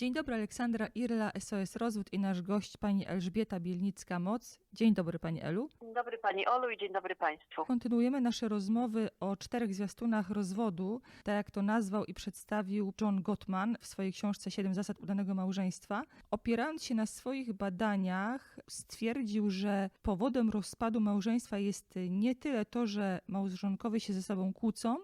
Dzień dobry, Aleksandra Irla, SOS Rozwód i nasz gość, pani Elżbieta Bielnicka-Moc. Dzień dobry, pani Elu. Dzień dobry Pani Olu i dzień dobry Państwu. Kontynuujemy nasze rozmowy o czterech zwiastunach rozwodu, tak jak to nazwał i przedstawił John Gottman w swojej książce Siedem zasad udanego małżeństwa. Opierając się na swoich badaniach, stwierdził, że powodem rozpadu małżeństwa jest nie tyle to, że małżonkowie się ze sobą kłócą,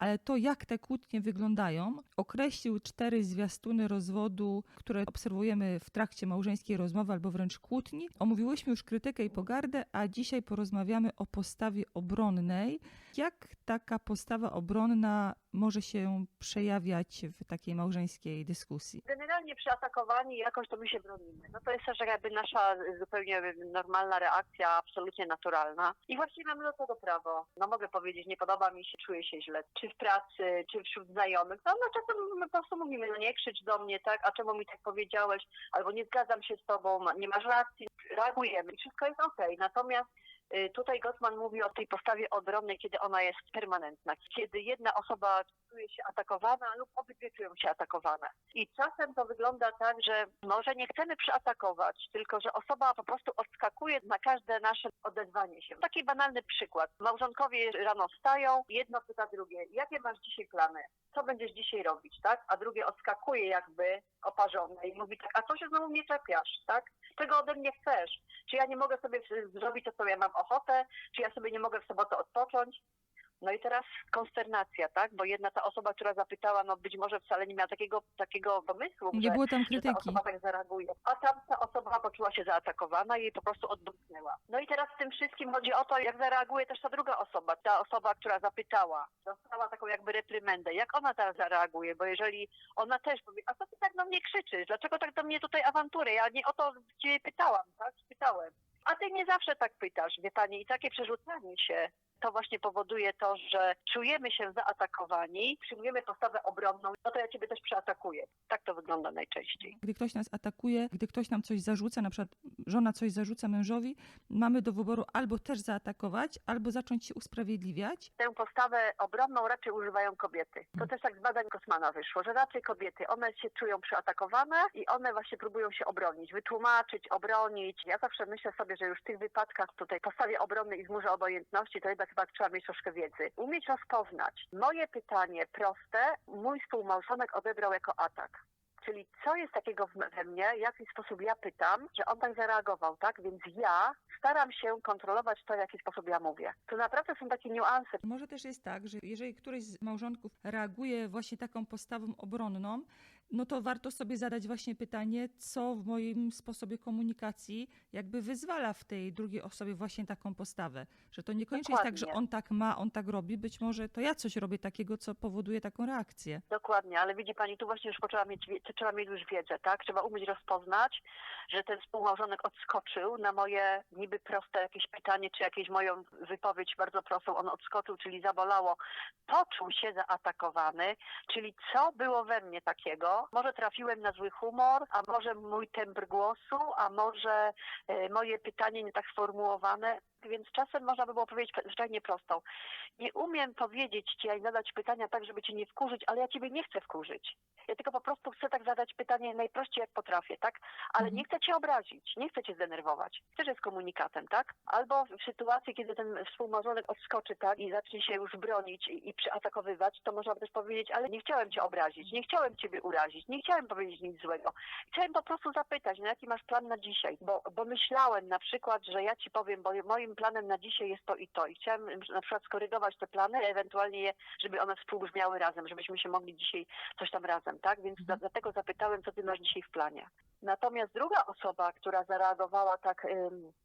ale to, jak te kłótnie wyglądają, określił cztery zwiastuny rozwodu, które obserwujemy w trakcie małżeńskiej rozmowy albo wręcz kłótni. Omówiłyśmy już krytykę i pogardę, a dzisiaj porozmawiamy o postawie obronnej. Jak taka postawa obronna może się przejawiać w takiej małżeńskiej dyskusji? Generalnie przy atakowani jakoś to my się bronimy. No to jest też jakby nasza zupełnie normalna reakcja, absolutnie naturalna. I właściwie mamy do tego prawo. No mogę powiedzieć, nie podoba mi się, czuję się źle. Czy w pracy, czy wśród znajomych. No, no czasem my po prostu mówimy, no nie krzycz do mnie, tak? A czemu mi tak powiedziałeś? Albo nie zgadzam się z tobą, nie masz racji. Reagujemy i wszystko jest okej. Natomiast y, Tutaj Gottman mówi o tej postawie obronnej, kiedy ona jest permanentna. Kiedy jedna osoba czuje się atakowana lub obydwie czują się atakowane. I czasem to wygląda tak, że może nie chcemy przyatakować, tylko że osoba po prostu odskakuje na każde nasze odezwanie się. Taki banalny przykład. Małżonkowie rano wstają, jedno pyta drugie, jakie masz dzisiaj plany? Co będziesz dzisiaj robić, tak? A drugie odskakuje jakby oparzone i mówi tak, a co się znowu mnie czepiasz, tak? Czego ode mnie chcesz? Czy ja nie mogę sobie zrobić to, co ja mam ochotę? Czy ja sobie nie mogę w sobotę odpocząć? No i teraz konsternacja, tak? Bo jedna ta osoba, która zapytała, no być może wcale nie miała takiego, takiego pomysłu, Nie że, było tam że ta krytyki. osoba tak zareaguje. A tamta osoba poczuła się zaatakowana i jej po prostu odbłysnęła. No i teraz w tym wszystkim chodzi o to, jak zareaguje też ta druga osoba. Ta osoba, która zapytała, dostała taką jakby reprymendę. Jak ona teraz zareaguje? Bo jeżeli ona też powie, a co ty tak do mnie krzyczysz? Dlaczego tak do mnie tutaj awantury? Ja nie o to ciebie pytałam, tak? Pytałem. A ty nie zawsze tak pytasz, wie pani, i takie przerzucanie się to właśnie powoduje to, że czujemy się zaatakowani, przyjmujemy postawę obronną, no to ja ciebie też przeatakuję. Tak to wygląda najczęściej. Gdy ktoś nas atakuje, gdy ktoś nam coś zarzuca, na przykład żona coś zarzuca mężowi, mamy do wyboru albo też zaatakować, albo zacząć się usprawiedliwiać. Tę postawę obronną raczej używają kobiety. To też tak z badań Kosmana wyszło, że raczej kobiety, one się czują przeatakowane i one właśnie próbują się obronić, wytłumaczyć, obronić. Ja zawsze myślę sobie, że już w tych wypadkach tutaj postawie obronnej i chmurze obojętności to jednak chyba trzeba mieć troszkę wiedzy. Umieć rozpoznać. Moje pytanie proste, mój współmałżonek odebrał jako atak. Czyli co jest takiego we mnie, w jaki sposób ja pytam, że on tak zareagował, tak? Więc ja staram się kontrolować to, w jaki sposób ja mówię. To naprawdę są takie niuanse. Może też jest tak, że jeżeli któryś z małżonków reaguje właśnie taką postawą obronną, no to warto sobie zadać właśnie pytanie, co w moim sposobie komunikacji jakby wyzwala w tej drugiej osobie właśnie taką postawę. Że to niekoniecznie jest tak, że Dokładnie. on tak ma, on tak robi, być może to ja coś robię takiego, co powoduje taką reakcję. Dokładnie, ale widzi pani, tu właśnie już trzeba mieć, trzeba mieć już wiedzę, tak? Trzeba umieć rozpoznać, że ten współmałżonek odskoczył na moje niby proste jakieś pytanie, czy jakieś moją wypowiedź bardzo prostą, on odskoczył, czyli zabolało. Poczuł się zaatakowany, czyli co było we mnie takiego? Może trafiłem na zły humor, a może mój tembr głosu, a może e, moje pytanie nie tak sformułowane. Więc czasem można by było powiedzieć zwyczajnie prostą. Nie umiem powiedzieć ci i zadać pytania tak, żeby cię nie wkurzyć, ale ja ciebie nie chcę wkurzyć. Ja tylko po prostu chcę tak zadać pytanie najprościej jak potrafię, tak? Ale Mhm. nie chcę cię obrazić, nie chcę cię zdenerwować. Też jest komunikatem, tak? Albo w sytuacji, kiedy ten współmałżonek odskoczy, tak? I zacznie się już bronić i, i przyatakowywać, to można by też powiedzieć, ale nie chciałem cię obrazić, nie chciałem ciebie urazić, nie chciałem powiedzieć nic złego. Chciałem po prostu zapytać, no jaki masz plan na dzisiaj? Bo, bo myślałem na przykład, że ja ci powiem, bo moim planem na dzisiaj jest to i to. I chciałem na przykład skorygować te plany, ewentualnie je, żeby one współbrzmiały razem, żebyśmy się mogli dzisiaj coś tam razem, tak? Więc Mhm. dlatego zapytałem, co ty masz dzisiaj w planie. Natomiast druga osoba, która zareagowała tak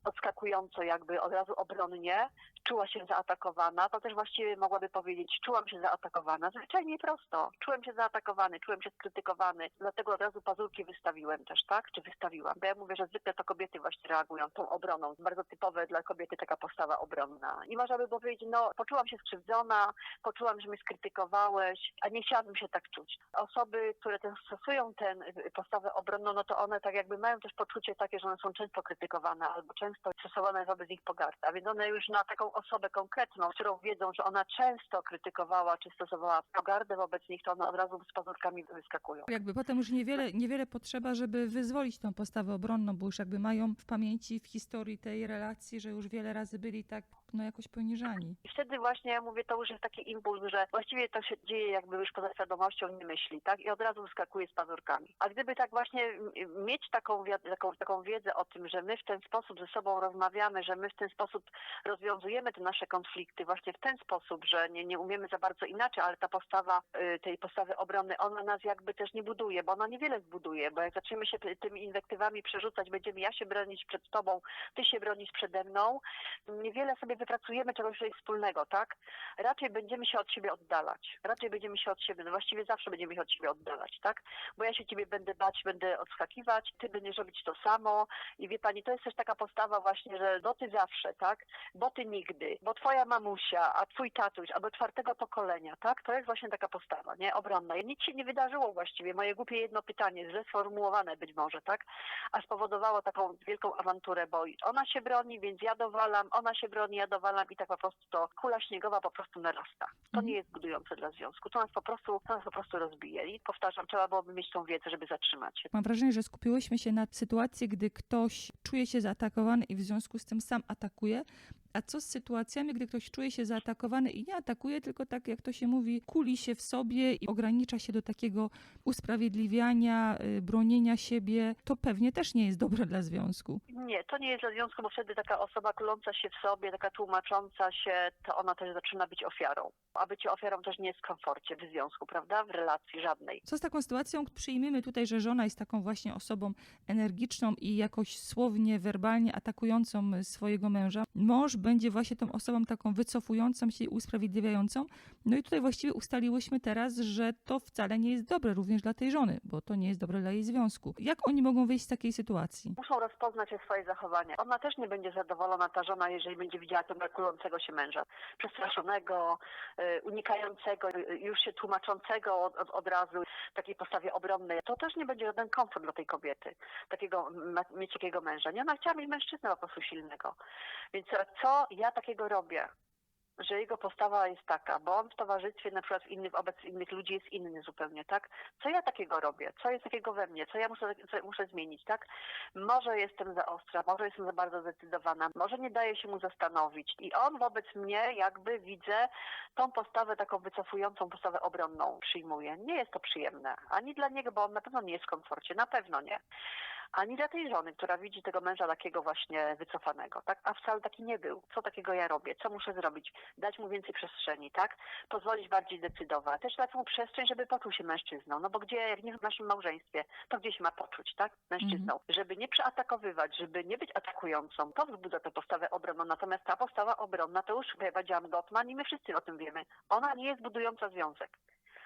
odskakująco, jakby od razu obronnie, czuła się zaatakowana, to też właściwie mogłaby powiedzieć, czułam się zaatakowana. Zwyczajnie prosto. Czułem się zaatakowany, czułem się skrytykowany, dlatego od razu pazurki wystawiłem też, tak? Czy wystawiłam? Bo ja mówię, że zwykle to kobiety właśnie reagują tą obroną. Bardzo typowe dla kobiety taka postawa obronna. I można by powiedzieć, no poczułam się skrzywdzona, poczułam, że mnie skrytykowałeś, a nie chciałabym się tak czuć. Osoby, które stosują tę postawę obronną, no to one tak jakby mają też poczucie takie, że one są często krytykowane albo często stosowana jest wobec nich pogarda, więc one już na taką osobę konkretną, którą wiedzą, że ona często krytykowała czy stosowała pogardę wobec nich, to one od razu z pazurkami wyskakują. Jakby potem już niewiele, niewiele potrzeba, żeby wyzwolić tą postawę obronną, bo już jakby mają w pamięci, w historii tej relacji, że już wiele razy byli tak no jakoś poniżani. I wtedy właśnie ja mówię, to już jest taki impuls, że właściwie to się dzieje jakby już poza świadomością, nie myśli, tak? I od razu wyskakuje z pazurkami. A gdyby tak właśnie mieć taką, taką, taką wiedzę o tym, że my w ten sposób ze sobą rozmawiamy, że my w ten sposób rozwiązujemy te nasze konflikty, właśnie w ten sposób, że nie, nie umiemy za bardzo inaczej, ale ta postawa y, tej postawy obrony, ona nas jakby też nie buduje, bo ona niewiele zbuduje, bo jak zaczniemy się ty- tymi inwektywami przerzucać, będziemy ja się bronić przed tobą, ty się bronisz przede mną, niewiele sobie wypracujemy czegoś wspólnego, tak? Raczej będziemy się od siebie oddalać. Raczej będziemy się od siebie, no właściwie zawsze będziemy się od siebie oddalać, tak? Bo ja się ciebie będę bać, będę odskakiwać, ty będziesz robić to samo i wie pani, to jest też taka postawa właśnie, że bo ty zawsze, tak? Bo ty nigdy, bo twoja mamusia, a twój tatuś, albo czwartego pokolenia, tak? To jest właśnie taka postawa, nie? Obronna. Nic się nie wydarzyło właściwie. Moje głupie jedno pytanie, źle sformułowane być może, tak? A spowodowało taką wielką awanturę, bo ona się broni, więc ja dowalam, ona się broni, ja i tak po prostu to kula śniegowa po prostu narasta. To Mhm. nie jest budujące dla związku. To nas po prostu, to nas po prostu rozbije. I powtarzam, trzeba byłoby mieć tą wiedzę, żeby zatrzymać się. Mam wrażenie, że skupiłyśmy się na sytuacji, gdy ktoś czuje się zaatakowany i w związku z tym sam atakuje. A co z sytuacjami, gdy ktoś czuje się zaatakowany i nie atakuje, tylko tak jak to się mówi, kuli się w sobie i ogranicza się do takiego usprawiedliwiania, y, bronienia siebie, to pewnie też nie jest dobre dla związku. Nie, to nie jest dla związku, bo wtedy taka osoba kuląca się w sobie, taka tłumacząca się, to ona też zaczyna być ofiarą. A bycie ofiarą też nie jest w komforcie w związku, prawda? W relacji żadnej. Co z taką sytuacją, przyjmijmy tutaj, że żona jest taką właśnie osobą energiczną i jakoś słownie, werbalnie atakującą swojego męża. Mąż będzie właśnie tą osobą taką wycofującą się i usprawiedliwiającą. No i tutaj właściwie ustaliłyśmy teraz, że to wcale nie jest dobre również dla tej żony, bo to nie jest dobre dla jej związku. Jak oni mogą wyjść z takiej sytuacji? Muszą rozpoznać swoje zachowania. Ona też nie będzie zadowolona, ta żona, jeżeli będzie widziała tego kulącego się męża. Przestraszonego, y, unikającego, y, już się tłumaczącego od, od, od razu, takiej postawie obronnej. To też nie będzie żaden komfort dla tej kobiety, takiego, mieć takiego męża. Nie, ona chciała mieć mężczyznę po prostu silnego. Więc co ja takiego robię? że jego postawa jest taka, bo on w towarzystwie na przykład innych, wobec innych ludzi jest inny zupełnie, tak? Co ja takiego robię? Co jest takiego we mnie? Co ja muszę, co muszę zmienić, tak? Może jestem za ostra, może jestem za bardzo zdecydowana, może nie daje się mu zastanowić. I on wobec mnie jakby widzę tą postawę taką wycofującą, postawę obronną przyjmuje. Nie jest to przyjemne. Ani dla niego, bo on na pewno nie jest w komforcie, na pewno nie ani dla tej żony, która widzi tego męża takiego właśnie wycofanego, tak? A wcale taki nie był. Co takiego ja robię? Co muszę zrobić? Dać mu więcej przestrzeni, tak? Pozwolić bardziej decydować. Też dać mu przestrzeń, żeby poczuł się mężczyzną. No bo gdzie, jak nie w naszym małżeństwie, to gdzie się ma poczuć, tak? Mężczyzną. Żeby nie przeatakowywać, żeby nie być atakującą, to wzbudza tę postawę obronną. Natomiast ta postawa obronna, to już chyba powiedziałam Gottman i my wszyscy o tym wiemy. Ona nie jest budująca związek.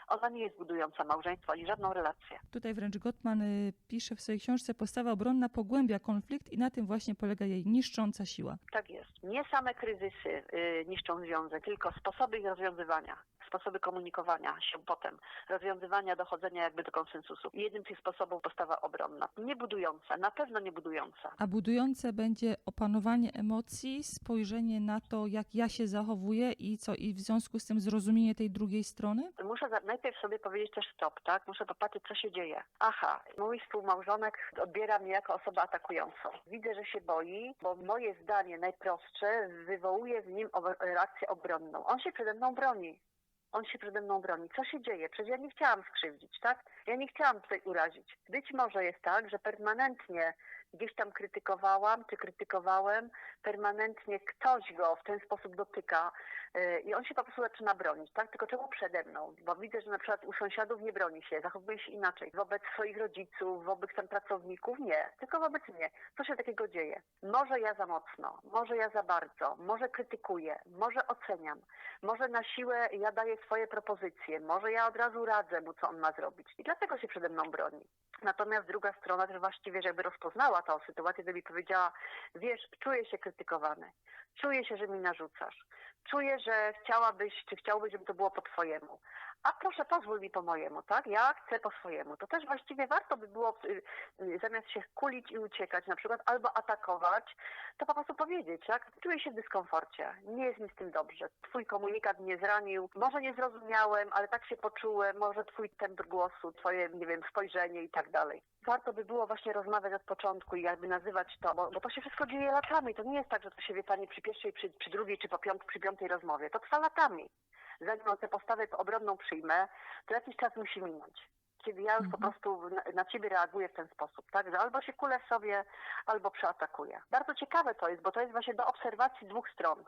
Ona nie jest budująca małżeństwo ani żadną relację. Tutaj wręcz Gottman y, pisze w swojej książce Postawa obronna pogłębia konflikt i na tym właśnie polega jej niszcząca siła. Tak jest. Nie same kryzysy y, niszczą związek, tylko sposoby ich rozwiązywania, sposoby komunikowania się potem, rozwiązywania, dochodzenia jakby do konsensusu. Jednym z tych sposobów postawa obronna. Nie budująca, na pewno nie budująca. A budujące będzie opanowanie emocji, spojrzenie na to, jak ja się zachowuję i co, i w związku z tym zrozumienie tej drugiej strony? Muszę za, najpierw sobie powiedzieć też stop, tak? Muszę popatrzeć, co się dzieje. Aha, mój współmałżonek odbiera mnie jako osobę atakującą. Widzę, że się boi, bo moje zdanie najprostsze wywołuje w nim reakcję obronną. On się przede mną broni. On się przede mną broni. Co się dzieje? Przecież ja nie chciałam skrzywdzić, tak? Ja nie chciałam tutaj urazić. Być może jest tak, że permanentnie gdzieś tam krytykowałam, czy krytykowałem, permanentnie ktoś go w ten sposób dotyka yy, i on się po prostu zaczyna bronić, tak? Tylko czemu przede mną? Bo widzę, że na przykład u sąsiadów nie broni się, zachowuje się inaczej. Wobec swoich rodziców, wobec tam pracowników nie, tylko wobec mnie. Co się takiego dzieje? Może ja za mocno, może ja za bardzo, może krytykuję, może oceniam, może na siłę ja daję swoje propozycje, może ja od razu radzę mu, co on ma zrobić. I dlatego się przede mną broni. Natomiast druga strona też właściwie, żeby rozpoznała tą sytuację, mi powiedziała, wiesz, czuję się krytykowany, czuję się, że mi narzucasz, czuję, że chciałabyś, czy chciałbyś, żeby to było po twojemu. A proszę, pozwól mi po mojemu, tak? Ja chcę po swojemu. To też właściwie warto by było, y, zamiast się kulić i uciekać na przykład, albo atakować, to po prostu powiedzieć, tak? Czuję się w dyskomforcie, nie jest mi z tym dobrze. Twój komunikat mnie zranił, może nie zrozumiałem, ale tak się poczułem, może twój temp głosu, twoje, nie wiem, spojrzenie i tak dalej. Warto by było właśnie rozmawiać od początku i jakby nazywać to, bo, bo to się wszystko dzieje latami. To nie jest tak, że to się wie pani przy pierwszej, przy, przy drugiej, czy po piąt, przy piątej rozmowie. To trwa latami. Zanim tę postawę obronną przyjmę, to jakiś czas musi minąć. Kiedy ja już po Mhm. prostu na, na ciebie reaguję w ten sposób, tak? Że albo się kulę w sobie, albo przeatakuję. Bardzo ciekawe to jest, bo to jest właśnie do obserwacji dwóch stron.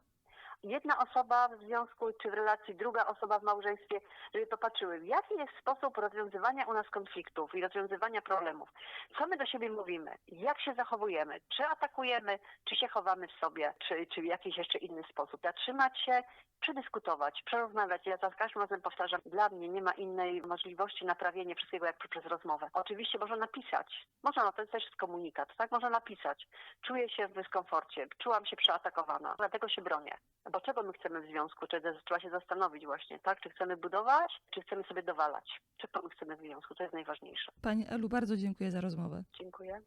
Jedna osoba w związku czy w relacji, druga osoba w małżeństwie, żeby popatrzyły, jaki jest sposób rozwiązywania u nas konfliktów i rozwiązywania problemów. Co my do siebie mówimy? Jak się zachowujemy? Czy atakujemy, czy się chowamy w sobie, czy, czy w jakiś jeszcze inny sposób? Zatrzymać się, przedyskutować, przerozmawiać. Ja za każdym razem powtarzam, dla mnie nie ma innej możliwości naprawienia wszystkiego jak przez rozmowę. Oczywiście można napisać. Można, no to też komunikat, tak? Można napisać. Czuję się w dyskomforcie, czułam się przeatakowana, dlatego się bronię. Bo czego my chcemy w związku? Czy trzeba się zastanowić właśnie, tak? Czy chcemy budować, czy chcemy sobie dowalać? Czego my chcemy w związku? To jest najważniejsze. Pani Elu, bardzo dziękuję za rozmowę. Dziękuję.